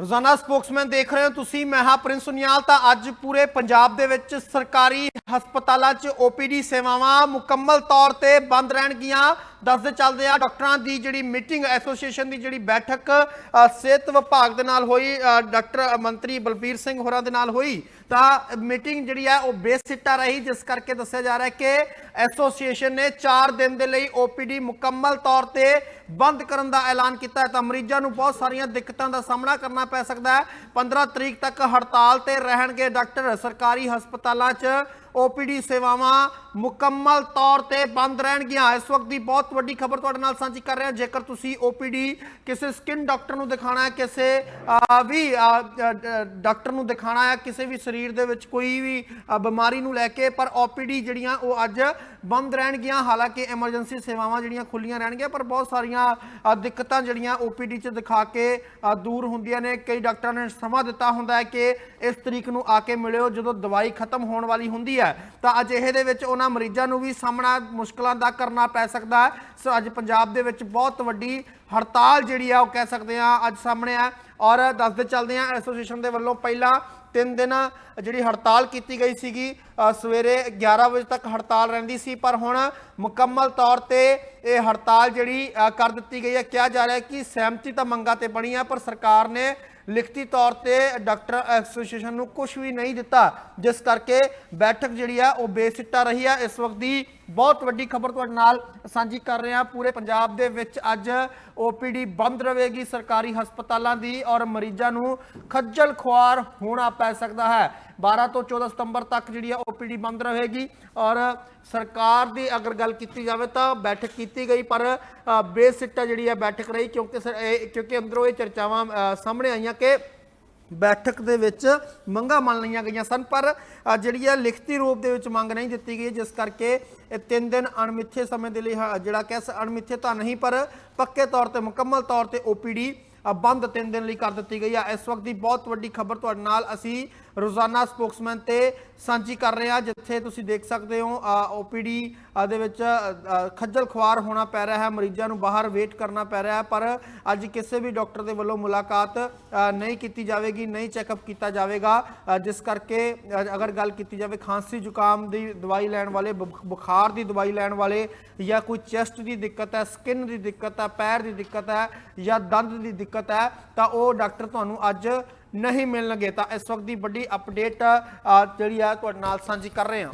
ਰੋਜ਼ਾਨਾ ਸਪੋਕਸਮੈਨ ਦੇਖ ਰਹੇ ਹੋ ਤੁਸੀਂ, ਮੈਂ ਹਾਂ ਪ੍ਰਿੰਸ ਸੁਨਿਆਲ। ਤਾਂ ਅੱਜ ਪੂਰੇ ਪੰਜਾਬ ਦੇ ਵਿੱਚ ਸਰਕਾਰੀ ਹਸਪਤਾਲਾਂ 'ਚ ਓਪੀਡੀ ਸੇਵਾਵਾਂ ਮੁਕੰਮਲ ਤੌਰ ਤੇ ਬੰਦ ਰਹਿਣਗੀਆਂ। ਦੱਸਦੇ ਚੱਲਦੇ ਆ ਡਾਕਟਰਾਂ ਦੀ ਜਿਹੜੀ ਮੀਟਿੰਗ ਐਸੋਸੀਏਸ਼ਨ ਦੀ ਜਿਹੜੀ ਬੈਠਕ ਸਿਹਤ ਵਿਭਾਗ ਦੇ ਨਾਲ ਹੋਈ ਡਾਕਟਰ ਮੰਤਰੀ ਬਲਬੀਰ ਸਿੰਘ ਹੋਰਾਂ ਦੇ ਨਾਲ ਹੋਈ, ਤਾਂ ਮੀਟਿੰਗ ਜਿਹੜੀ ਹੈ ਉਹ ਬੇਸਿੱਟਾ ਰਹੀ, ਜਿਸ ਕਰਕੇ ਦੱਸਿਆ ਜਾ ਰਿਹਾ ਕਿ ਐਸੋਸੀਏਸ਼ਨ ਨੇ 4 ਦਿਨ ਦੇ ਲਈ ਓਪੀਡੀ ਮੁਕੰਮਲ ਤੌਰ ਤੇ ਬੰਦ ਕਰਨ ਦਾ ਐਲਾਨ ਕੀਤਾ ਹੈ। ਤਾਂ ਮਰੀਜ਼ਾਂ ਨੂੰ ਬਹੁਤ ਸਾਰੀਆਂ ਦਿੱਕਤਾਂ ਦਾ ਸਾਹਮਣਾ ਕਰਨਾ ਪੈ ਸਕਦਾ ਹੈ। 15 ਤਰੀਕ ਤੱਕ ਹੜਤਾਲ ਤੇ ਰਹਿਣਗੇ ਡਾਕਟਰ। ਸਰਕਾਰੀ ਹਸਪਤਾਲਾਂ 'ਚ ਓਪੀਡੀ ਸੇਵਾਵਾਂ ਮੁਕੰਮਲ ਤੌਰ ਤੇ ਬੰਦ ਰਹਿਣਗੀਆਂ। ਇਸ ਵਕਤ ਦੀ ਬਹੁਤ ਵੱਡੀ ਖਬਰ ਤੁਹਾਡੇ ਨਾਲ ਸਾਂਝੀ ਕਰ ਰਹੇ। ਹਾਂ ਜੇਕਰ ਤੁਸੀਂ ਓਪੀਡੀ ਕਿਸੇ ਸਕਿਨ ਡਾਕਟਰ ਨੂੰ ਦਿਖਾਣਾ ਹੈ, ਕਿਸੇ ਵੀ ਡਾਕਟਰ ਨੂੰ ਦਿਖਾਣਾ ਹੈ, ਕਿਸੇ ਵੀ ਸਰੀਰ ਦੇ ਵਿੱਚ ਕੋਈ ਵੀ ਬਿਮਾਰੀ ਨੂੰ ਲੈ ਕੇ, ਪਰ ਓਪੀਡੀ ਜਿਹੜੀਆਂ ਉਹ ਅੱਜ ਬੰਦ ਰਹਿਣਗੀਆਂ। ਹਾਲਾਂਕਿ ਐਮਰਜੈਂਸੀ ਸੇਵਾਵਾਂ ਜਿਹੜੀਆਂ ਖੁੱਲੀਆਂ ਰਹਿਣਗੀਆਂ, ਪਰ ਬਹੁਤ ਸਾਰੀਆਂ ਦਿੱਕਤਾਂ ਜਿਹੜੀਆਂ ਓਪੀਡੀ 'ਚ ਦਿਖਾ ਕੇ ਦੂਰ ਹੁੰਦੀਆਂ ਨੇ। ਕਈ ਡਾਕਟਰਾਂ ਨੇ ਸਮਾਂ ਦਿੱਤਾ ਹੁੰਦਾ ਹੈ ਕਿ ਇਸ ਤਰੀਕ ਨੂੰ ਆ ਕੇ ਮਿਲਿਓ। ਜਦੋਂ ਦਵਾਈ ਖਤਮ ਹੋਣ ਵਾਲੀ ਹੁੰਦੀ ਹੈ। ਤਾਂ ਅਜਿਹੇ ਦੇ ਵਿੱਚ ਉਹਨਾਂ ਮਰੀਜ਼ਾਂ ਨੂੰ ਵੀ ਸਾਹਮਣਾ ਮੁਸ਼ਕਲਾਂ ਦਾ ਕਰਨਾ ਪੈ ਸਕਦਾ ਹੈ। ਸੋ ਅੱਜ ਪੰਜਾਬ ਦੇ ਵਿੱਚ ਬਹੁਤ ਵੱਡੀ ਹੜਤਾਲ ਜਿਹੜੀ ਆ, ਉਹ ਕਹਿ ਸਕਦੇ ਆ ਅੱਜ ਸਾਹਮਣੇ ਆ। ਔਰ ਦੱਸਦੇ ਚੱਲਦੇ ਆ ਐਸੋਸੀਏਸ਼ਨ ਦੇ ਵੱਲੋਂ ਪਹਿਲਾਂ ਤਿੰਨ ਦਿਨ ਜਿਹੜੀ ਹੜਤਾਲ ਕੀਤੀ ਗਈ ਸੀਗੀ ਸਵੇਰੇ 11 ਵਜੇ ਤੱਕ ਹੜਤਾਲ ਰਹਿੰਦੀ ਸੀ। ਪਰ ਹੁਣ ਮੁਕੰਮਲ ਤੌਰ ਤੇ ਇਹ ਹੜਤਾਲ ਜਿਹੜੀ ਕਰ ਦਿੱਤੀ ਗਈ ਹੈ। ਕਿਹਾ ਜਾ ਰਿਹਾ ਕਿ ਸਹਿਮਤੀ ਤਾਂ ਮੰਗਾਂ ਤੇ ਬਣੀ ਆ, ਪਰ ਸਰਕਾਰ ਨੇ ਲਿਖਤੀ ਤੌਰ ਤੇ ਡਾਕਟਰ ਐਸੋਸੀਏਸ਼ਨ ਨੂੰ ਕੁਝ ਵੀ ਨਹੀਂ ਦਿੱਤਾ। ਜਿਸ ਕਰਕੇ ਬੈਠਕ ਜਿਹੜੀ ਆ, ਉਹ ਬੇਸਿੱਟਾ ਰਹੀ ਆ। ਇਸ ਵਕਤ ਦੀ ਬਹੁਤ ਵੱਡੀ ਖਬਰ ਤੁਹਾਡੇ ਨਾਲ ਸਾਂਝੀ ਕਰ ਰਹੇ ਹਾਂ ਪੂਰੇ ਪੰਜਾਬ ਦੇ ਵਿੱਚ ਅੱਜ ਓਪੀਡੀ ਬੰਦ ਰਹੇਗੀ ਸਰਕਾਰੀ ਹਸਪਤਾਲਾਂ ਦੀ ਔਰ ਮਰੀਜ਼ਾਂ ਨੂੰ ਖੱਜਲ ਖੁਆਰ ਹੋਣਾ ਪੈ ਸਕਦਾ ਹੈ। 12 ਤੋਂ 14 ਸਤੰਬਰ ਤੱਕ ਜਿਹੜੀ ਆ ਓਪੀਡੀ ਬੰਦ ਰਹੇਗੀ ਔਰ ਸਰਕਾਰ ਦੀ ਅਗਰ ਗੱਲ ਕੀਤੀ ਜਾਵੇ ਤਾਂ ਬੈਠਕ ਕੀਤੀ ਗਈ, ਪਰ ਬੇਸਿੱਟਾ ਜਿਹੜੀ ਆ ਬੈਠਕ ਰਹੀ ਕਿਉਂਕਿ ਸਰ- ਇਹ- ਕਿਉਂਕਿ ਅੰਦਰੋਂ ਇਹ ਚਰਚਾਵਾਂ ਸਾਹਮਣੇ ਆਈਆਂ ਕਿ ਬੈਠਕ ਦੇ ਵਿੱਚ ਮੰਗਾਂ ਮੰਨ ਲਈਆਂ ਗਈਆਂ ਸਨ, ਪਰ ਜਿਹੜੀ ਹੈ ਲਿਖਤੀ ਰੂਪ ਦੇ ਵਿੱਚ ਮੰਗ ਨਹੀਂ ਦਿੱਤੀ ਗਈ, ਜਿਸ ਕਰਕੇ ਇਹ ਤਿੰਨ ਦਿਨ ਅਣਮਿੱਥੇ ਸਮੇਂ ਦੇ ਲਈ ਜਿਹੜਾ ਕਿ ਅਣਮਿੱਥੇ ਤਾਂ ਨਹੀਂ, ਪਰ ਪੱਕੇ ਤੌਰ ਤੇ, ਮੁਕੰਮਲ ਤੌਰ ਤੇ ਓਪੀਡੀ ਬੰਦ ਤਿੰਨ ਦਿਨ ਲਈ ਕਰ ਦਿੱਤੀ ਗਈ ਹੈ ਇਸ ਵਕਤ ਦੀ ਬਹੁਤ ਵੱਡੀ ਖਬਰ ਤੁਹਾਡੇ ਨਾਲ ਅਸੀਂ ਰੋਜ਼ਾਨਾ ਸਪੋਕਸਮੈਨ ਤੇ ਸਾਂਝੀ ਕਰ ਰਹੇ ਹਾਂ ਜਿੱਥੇ ਤੁਸੀਂ ਦੇਖ ਸਕਦੇ ਹੋ ਓਪੀਡੀ ਦੇ ਵਿੱਚ ਖੱਜਲ ਖੁਆਰ ਹੋਣਾ ਪੈ ਰਿਹਾ ਹੈ, ਮਰੀਜ਼ਾਂ ਨੂੰ ਬਾਹਰ ਵੇਟ ਕਰਨਾ ਪੈ ਰਿਹਾ ਹੈ, ਪਰ ਅੱਜ ਕਿਸੇ ਵੀ ਡਾਕਟਰ ਦੇ ਵੱਲੋਂ ਮੁਲਾਕਾਤ ਨਹੀਂ ਕੀਤੀ ਜਾਵੇਗੀ, ਨਹੀਂ ਚੈੱਕਅਪ ਕੀਤਾ ਜਾਵੇਗਾ ਜਿਸ ਕਰਕੇ ਅਗਰ ਗੱਲ ਕੀਤੀ ਜਾਵੇ ਖਾਂਸੀ ਜ਼ੁਕਾਮ ਦੀ ਦਵਾਈ ਲੈਣ ਵਾਲੇ, ਬੁਖ- ਬੁਖਾਰ ਦੀ ਦਵਾਈ ਲੈਣ ਵਾਲੇ, ਜਾਂ ਕੋਈ ਚੈਸਟ ਦੀ ਦਿੱਕਤ ਹੈ, ਸਕਿਨ ਦੀ ਦਿੱਕਤ ਹੈ, ਪੈਰ ਦੀ ਦਿੱਕਤ ਹੈ, ਜਾਂ ਦੰਦ ਦੀ ਦਿੱਕਤ ਹੈ, ਤਾਂ ਉਹ ਡਾਕਟਰ ਤੁਹਾਨੂੰ ਅੱਜ ਨਹੀਂ ਮਿਲਣਗੇ ਤਾਂ ਇਸ ਵਕਤ ਦੀ ਵੱਡੀ ਅਪਡੇਟ ਜਿਹੜੀ ਆ ਤੁਹਾਡੇ ਨਾਲ ਸਾਂਝੀ ਕਰ ਰਹੇ ਹਾਂ।